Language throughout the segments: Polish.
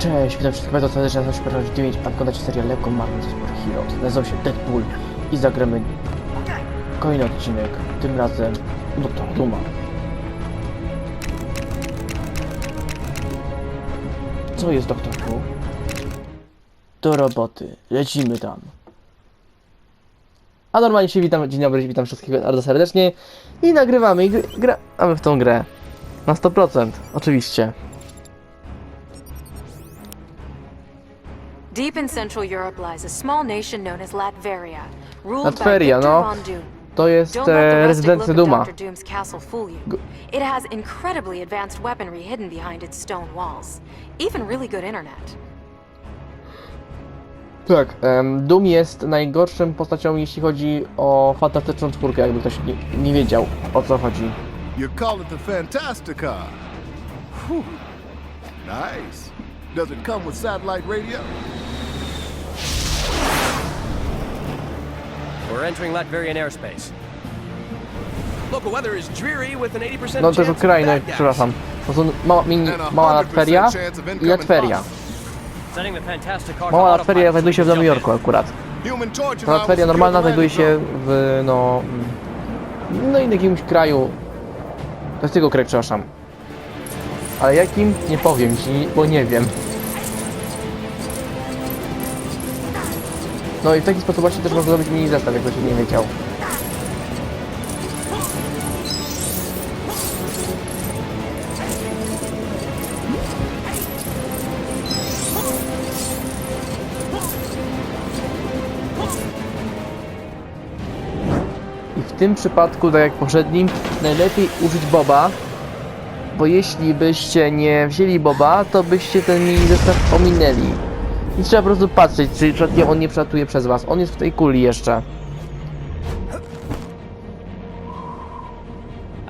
Cześć, witam wszystkich bardzo serdecznie, nazywam się Perro 9, a oglądacie serial Lekko Marvel Super Heroes. Nazywam się Deadpool i zagramy kolejny odcinek, tym razem u Doktora Duma. Co jest doktorku? Do roboty, lecimy tam. A normalnie się witam, dzień dobry, witam wszystkich bardzo serdecznie i nagrywamy i gr- gramy w tą grę. Na 100%, oczywiście. Deep in Central Europe lies a small nation known as Latveria, ruled Latveria, by Victor no. Von Doom. To jest e, rezydencja Duma. Dr. Doom's castle fool you. It has incredibly advanced weaponry hidden behind its stone walls. Even really good internet. Tak, em, Doom jest najgorszym postacią, jeśli chodzi o fantastyczną czwórkę, jakby ktoś nie, nie wiedział o co chodzi. You call it the Fantastica. Whew. Nice. Does it come with satellite radio? We're entering Latverian airspace. Local weather is dreary with an 80% No to jest chance of Ukraina, przepraszam. To są mała, mini, mała 100% Latveria chance of i to Mała so znajduje się w Nowym Jorku akurat. Ta secure normalna znajduje się w, no... No i jakimś kraju... To jest jego kraj, przepraszam. Ale jakim? Nie powiem ci, bo nie wiem. No i w taki sposób właśnie też można zrobić mini zestaw, jak ktoś nie wiedział. I w tym przypadku, tak jak poprzednim, najlepiej użyć Boba, bo jeśli byście nie wzięli Boba, to byście ten mini zestaw ominęli. I trzeba po prostu patrzeć, czy przypadkiem on nie przelatuje przez was. On jest w tej kuli jeszcze.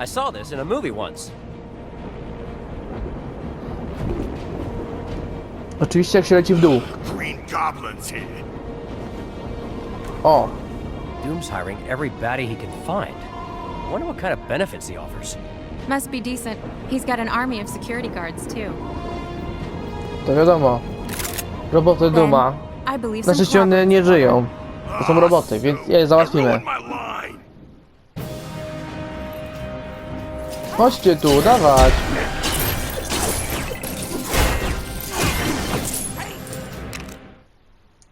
I saw this in a movie once. Oczywiście jak się leci w dół. Green Goblin's here. O, Doom's hiring every baddie he can find. Wonder what kind of benefits he offers. Must be decent. He's got an army of security guards, too. to wiadomo. Roboty Duma. I believe Na some szczęście one nie żyją. To są roboty, więc je załatwimy. Chodźcie tu, dawać.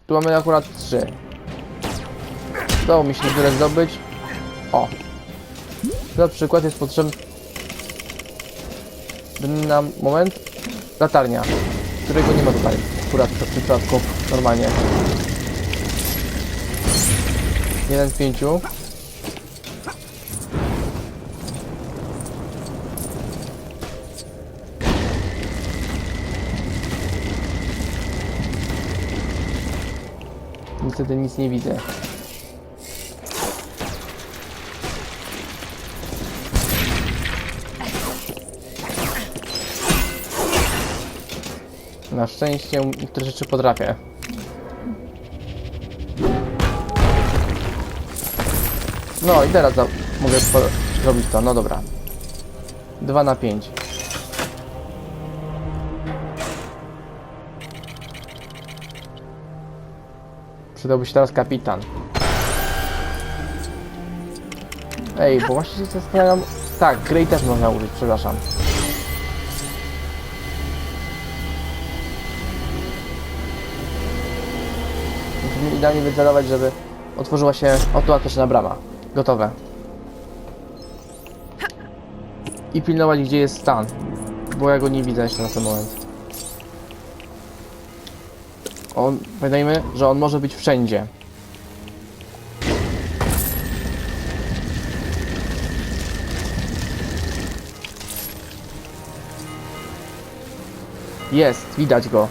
Tu mamy akurat trzy. Udało mi się tyle zdobyć. O. Na przykład jest potrzebny nam moment. Latarnia, którego nie ma tutaj. Akurat w tym przypadku normalnie. Jeden z pięciu. Niestety nic nie widzę. Na szczęście niektóre rzeczy potrafię. No i teraz mogę zrobić to, no dobra. 2 na 5. Przydałby się teraz kapitan. Ej, bo właśnie się zastanawiam... Tak, Grey też można użyć, przepraszam. Idealnie wycelować, żeby otworzyła się automatyczna brama. Gotowe. I pilnować, gdzie jest stan. Bo ja go nie widzę jeszcze na ten moment. On, pamiętajmy, że on może być wszędzie. Jest, widać go.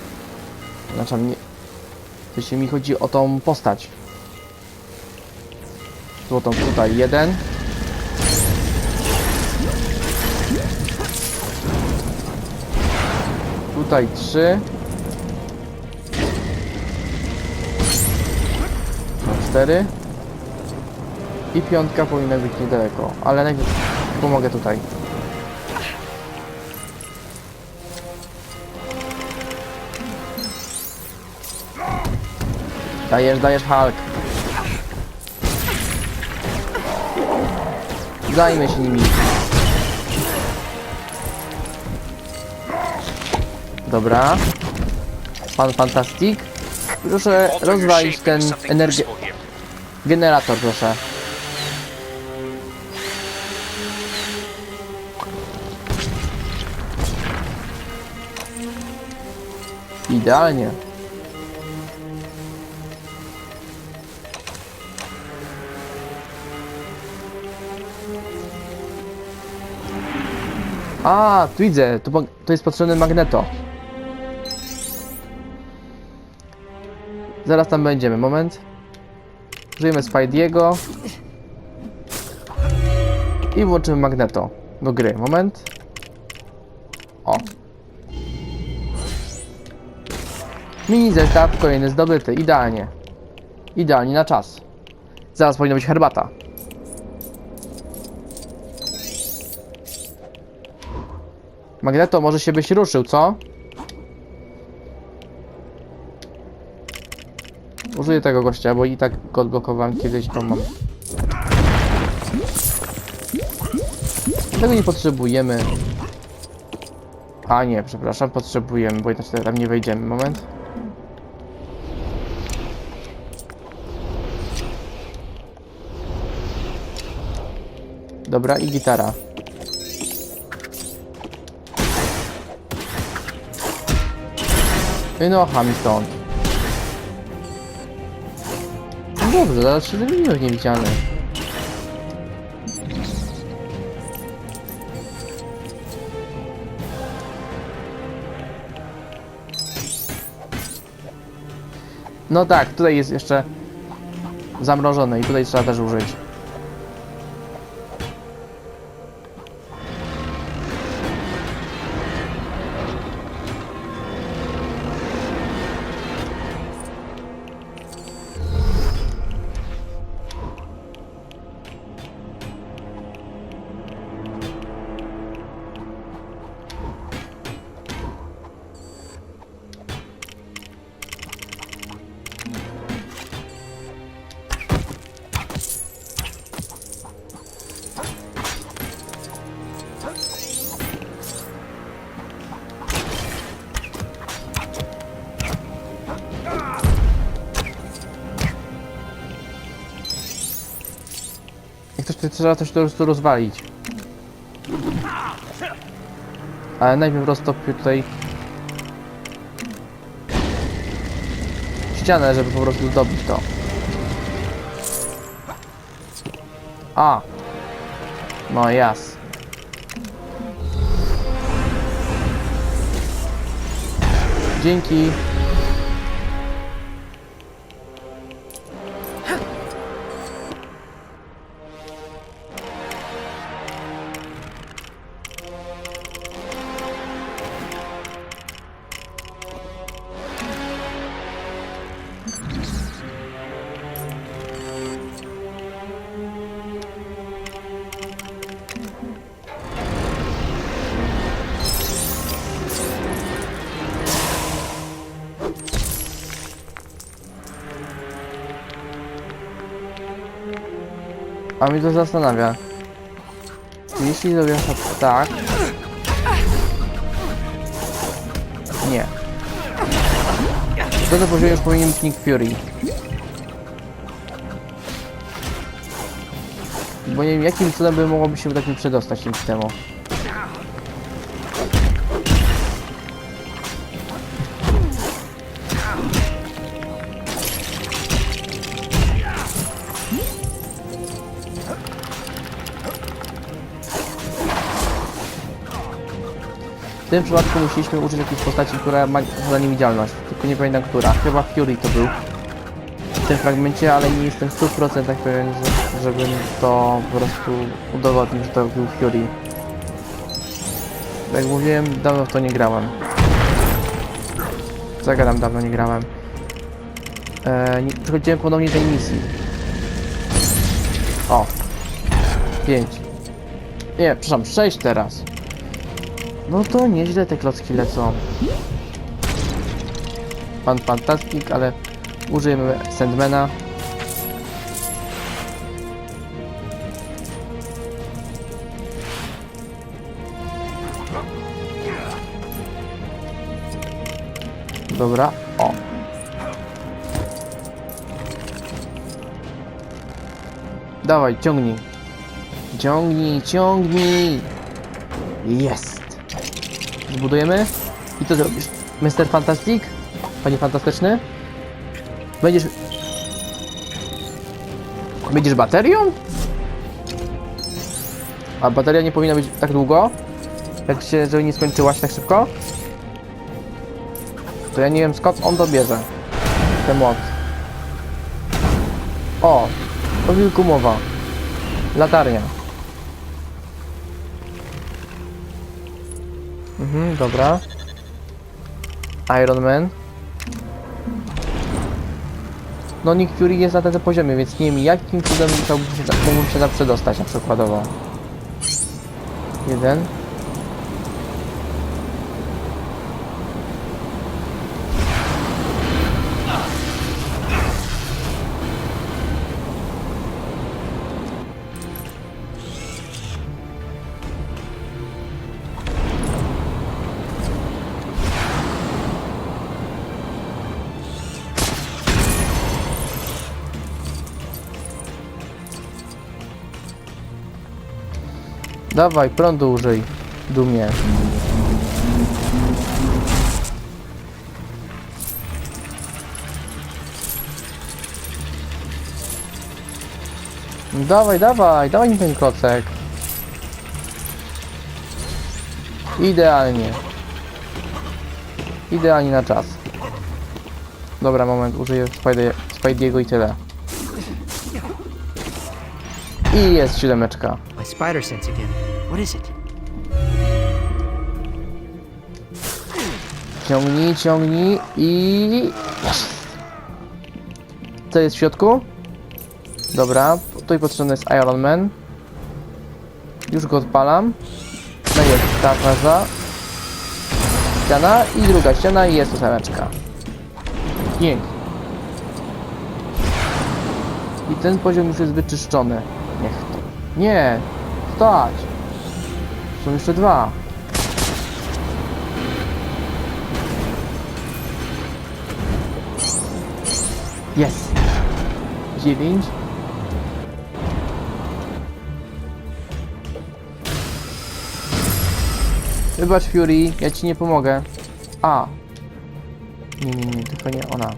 Znaczy, nie... Jeśli mi chodzi o tą postać. Złotą tutaj jeden. Tutaj trzy. No, cztery. I piątka powinna być niedaleko, ale najpierw pomogę tutaj. Dajesz, dajesz Hulk. Zajmę się nimi. Dobra. Pan Fantastic. Proszę rozwalić ten energię... Generator, proszę. Idealnie. A, tu widzę, tu jest potrzebny magneto. Zaraz tam będziemy, moment. Użyjemy Spidey'ego. I włączymy magneto do gry, moment. O. Mini zestaw, kolejny zdobyty, idealnie. Idealnie na czas. Zaraz powinna być herbata. Magneto, może się byś ruszył, co? Użyję tego gościa, bo i tak go odblokowałem kiedyś, to mam. Tego nie potrzebujemy. A nie, przepraszam, potrzebujemy, bo inaczej tam nie wejdziemy. Moment. Dobra, i gitara. Wynocha mi stąd. No dobrze, zaraz się zamieniłem niewidzialny. No tak, tutaj jest jeszcze zamrożone i tutaj trzeba też użyć. Jak ktoś to trzeba coś po prostu rozwalić. Ale najpierw roztopię tutaj ścianę, żeby po prostu zdobyć to. A! No jas. Dzięki. A mnie to zastanawia. Jeśli zrobię tak... Nie. To poziomie już powinien być Nick Fury. Bo nie wiem jakim cudem by mogłoby się tak mi przedostać dzięki temu. W tym przypadku musieliśmy użyć jakiejś postaci, która ma za niewidzialność. Tylko nie pamiętam która. Chyba Fury to był. W tym fragmencie, ale nie jestem w 100% pewien, że, żebym to po prostu udowodnił, że to był Fury. Jak mówiłem, dawno w to nie grałem. Zagadam, dawno nie grałem. Eee, nie, przechodziłem ponownie tej misji. O. 5. Nie, przepraszam, 6 teraz. No to nieźle te klocki lecą. Pan fantastik, ale Użyjemy Sandmana. Dobra, o. Dawaj, ciągnij. Ciągnij, ciągnij. Jest. Zbudujemy. I co zrobisz? Mr. Fantastic? Panie Fantastyczny? Będziesz... Będziesz baterią? A bateria nie powinna być tak długo? Jak się, żeby nie skończyła się tak szybko? To ja nie wiem skąd on to bierze. Ten młot. O! O wilku mowa. Latarnia. Mhm, dobra. Iron Man. No Nick Fury jest na tym poziomie, więc nie wiem jakim cudem musiałbym się, mógłbym się tam przedostać na przykładowo. Jeden. Dawaj, prądu użyj. Dumie. Dawaj, dawaj, dawaj mi ten klocek. Idealnie. Idealnie na czas. Dobra, moment, użyję Spidey- Spidey'ego i tyle. I jest siódemeczka. My spider sense again. What is it? Ciągnij, ciągnij i... Co jest w środku? Dobra, tutaj potrzebny jest Iron Man. Już go odpalam. No jest ta faza. Ściana i druga ściana i jest ósemeczka. Pięknie. I ten poziom już jest wyczyszczony. Niech to. Nie! Stać! Są jeszcze dwa. Jest. 9. Wybacz Fury, ja ci nie pomogę. A. Nie, nie, nie, tylko nie ona.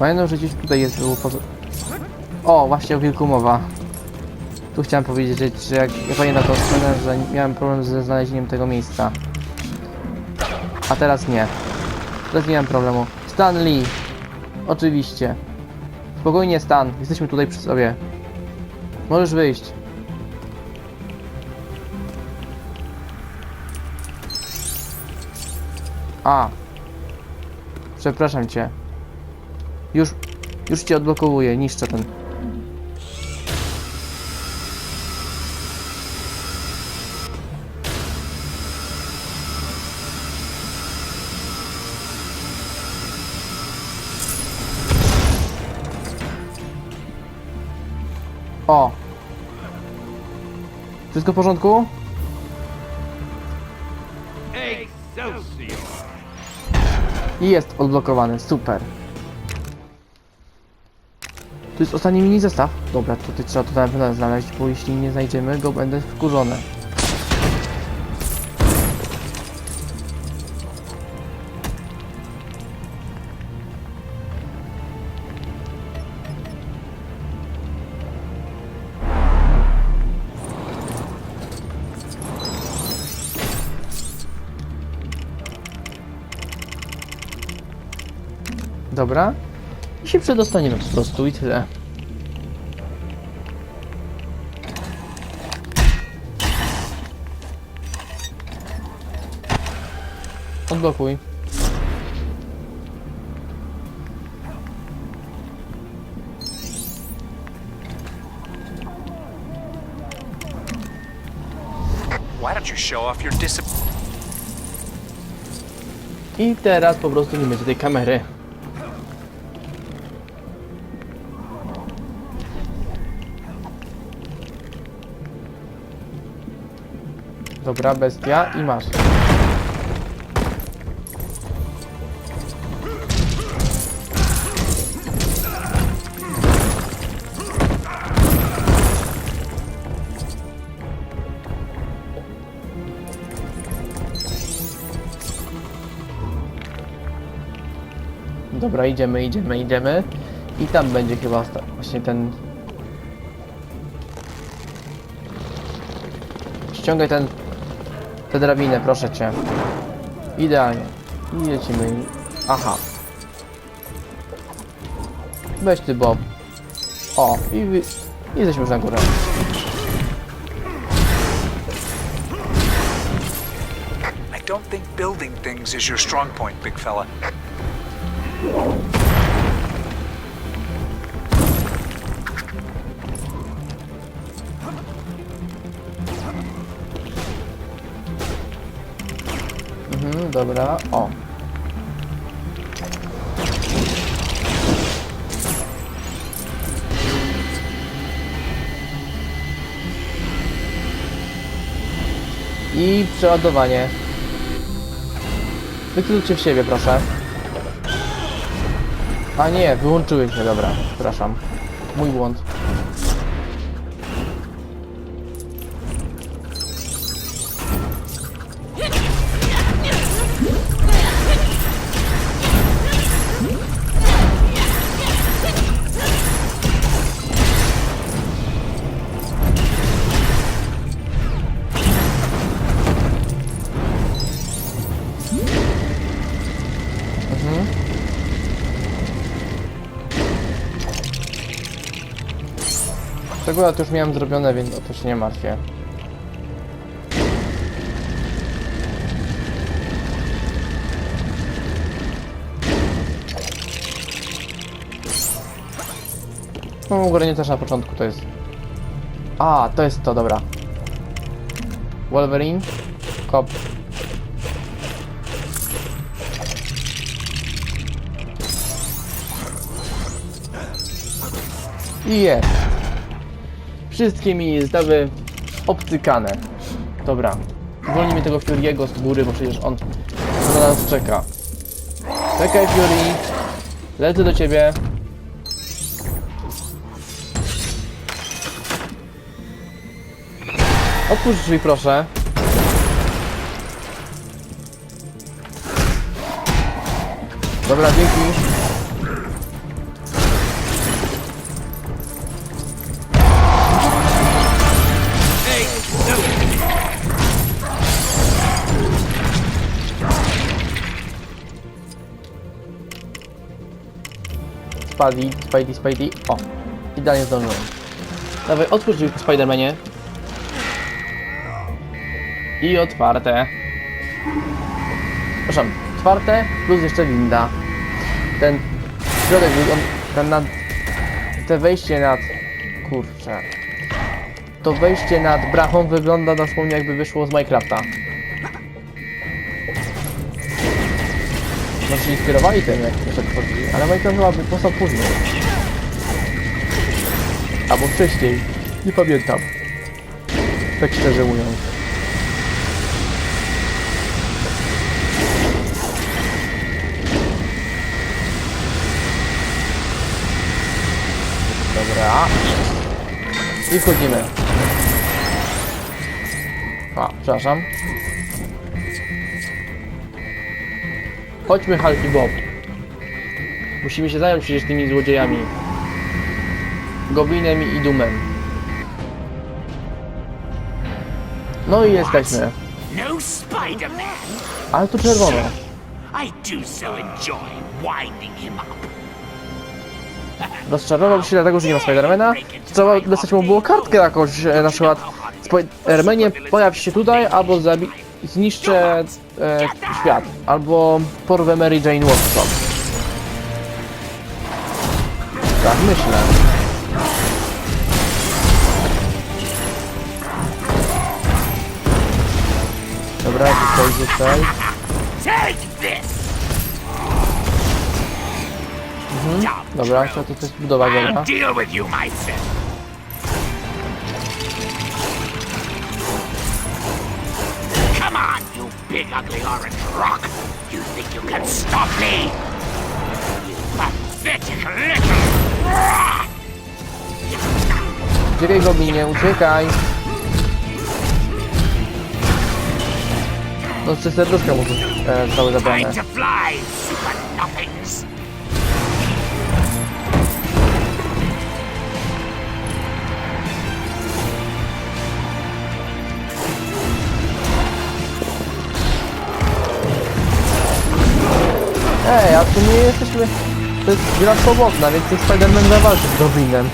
Pamiętam, że gdzieś tutaj jest było poza... O, właśnie o wilku mowa. Tu chciałem powiedzieć, że, jak ja pamiętam tą scenę, że miałem problem ze znalezieniem tego miejsca. A teraz nie. Teraz nie mam problemu. Stan Lee. Oczywiście. Spokojnie Stan, jesteśmy tutaj przy sobie. Możesz wyjść. A. Przepraszam cię. Już, już cię odblokowuję, niszczę ten. O! Wszystko w porządku? I jest odblokowany, super. Tu jest ostatni mini zestaw. Dobra, tutaj trzeba to na pewno znaleźć, bo jeśli nie znajdziemy go, będę wkurzony. Dobra się przedostaniemy po prostu i tyle. Odblokuj. Why don't you show off your discipline? I teraz po prostu nie będzie tej kamery. Dobra, bestia i masz. Dobra, idziemy, idziemy, idziemy. I tam będzie chyba właśnie ten... Ściągaj ten... tę drabinę, proszę cię. Idealnie. I lecimy. Aha. Weź ty, Bob. O, i, i jesteśmy już na górę. I don't think building things is your strong point, big fella. Dobra, o. I przeładowanie. Wykryjcie w siebie, proszę. A nie, wyłączyły się, dobra, przepraszam. Mój błąd. To już miałem zrobione, więc o to się nie martwię. No, ogranie też na początku to jest. A, to jest to, dobra. Wolverine. Kop. I jest. Wszystkie mi zostały obcykane. Dobra. Zwolnijmy tego Fury'ego z góry, bo przecież on na nas czeka. Czekaj Fury. Lecę do ciebie. Otwórz drzwi proszę. Dobra, dzięki. Spidey, Spidey, Spidey. O, idealnie zdążyłem. Dawaj, otwórz po Spidermanie. I otwarte. Przepraszam, otwarte plus jeszcze winda. Ten środek, on, ten nad... Te wejście nad... Kurczę. To wejście nad brachą wygląda dosłownie jakby wyszło z Minecrafta. Się inspirowali tym, jak jeszcze tworzyli, ale Minecraft chyba by powstał później. Albo wcześniej. Nie pamiętam. Tak szczerze mówiąc. Dobra. I wchodzimy. A, przepraszam. Chodźmy, Hulk i Bob. Musimy się zająć przecież tymi złodziejami. Goblinem i Dumem. No i jesteśmy. No Spider-Man. Ale tu czerwono. I do so enjoy winding him up. Rozczarował się dlatego, że nie ma Spidermana. Trzeba dostać mu było kartkę jakąś, e, na przykład Spidermanie pojaw się tutaj, albo zabi... zniszczę e, świat. Albo porwę Mary Jane Watson. Tak myślę. Dobra, tutaj, tutaj. This! Dobra, trzeba to coś budować, dobra. Big ugly orange rock! You think you can stop me? You pathetic little... Uciekaj Goblinie, uciekaj! No trzy serduszka mu e, zostały zabrane. To jest gra swobodna, więc ten Spider-Man zawalczy z Goblinem.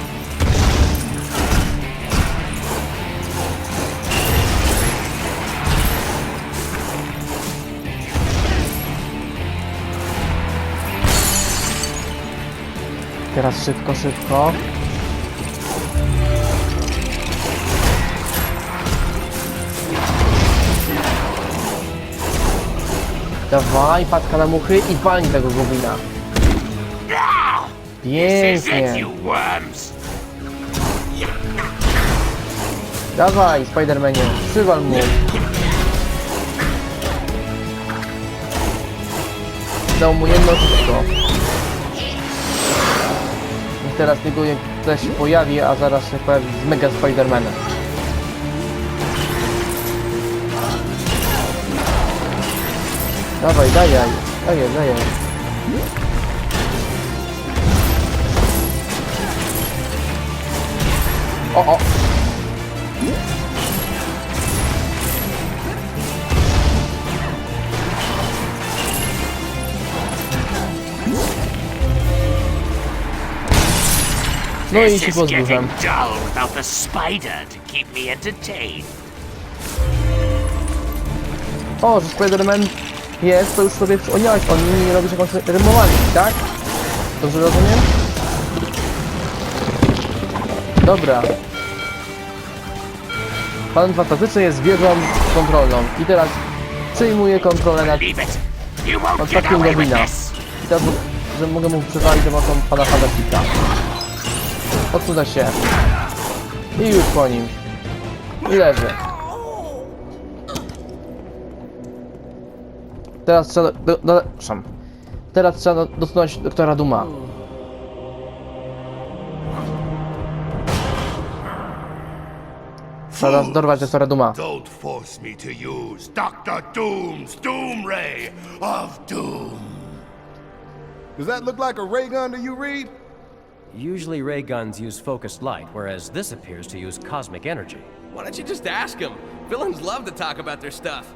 Teraz szybko, szybko. Dawaj, patka na muchy i walnij tego goblina. Pięknie. Dawaj, Spidermanie, przywal mu. Dał mu jedno żyćko. I teraz tylko też się pojawi, a zaraz się pojawi z Mega Spidermanem. Dawaj, dajaj, dajaj, dajaj. O, o! No i me entertained. O, że Spider-Man jest, to już sobie przypomniałeś, on nie robisz jakąś rymowanie, tak? Dobrze rozumiem? Dobra. Pan fantastycznie jest wieżą kontrolną i teraz przejmuje kontrolę nad, nad takim this! I teraz, że mogę mu przywalić za pomocą pana fantastika. Odsunę się. I już po nim. I leży. Teraz trzeba... Do, do, do. Teraz trzeba do- dotknąć doktora Duma. Dorwać doktora Duma. Don't force me to use Dr. Doom's Doom Ray of Doom. Does that look like a ray gun to you, Reed? Usually ray guns use focused light, whereas this appears to use cosmic energy. Why don't you just ask him? Villains love to talk about their stuff.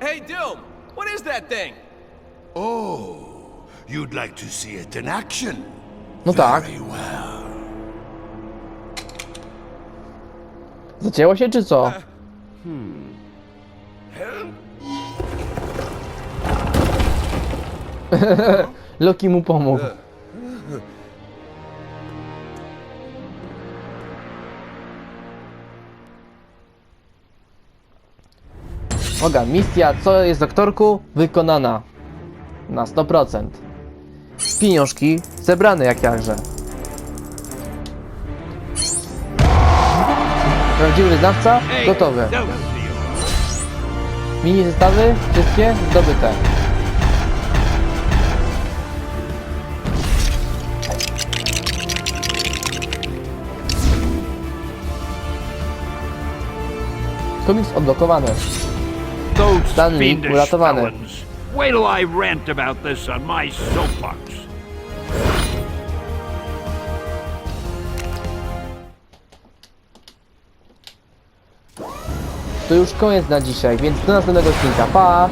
Hey, Doom, what is that thing? Oh, you'd like to see it in action? No tak. Very well. Zacięło się czy co? Loki mu pomógł. Oga, misja co jest doktorku? Wykonana. Na 100%. Pieniążki zebrane jak jakże. Prawdziwy wyznawca? Gotowy. Mini zestawy? Wszystkie? Zdobyte. Komiks odblokowany. Stanley uratowany. Wait till I rant about this on my soapbox. To już koniec na dzisiaj, więc do następnego odcinka. Pa!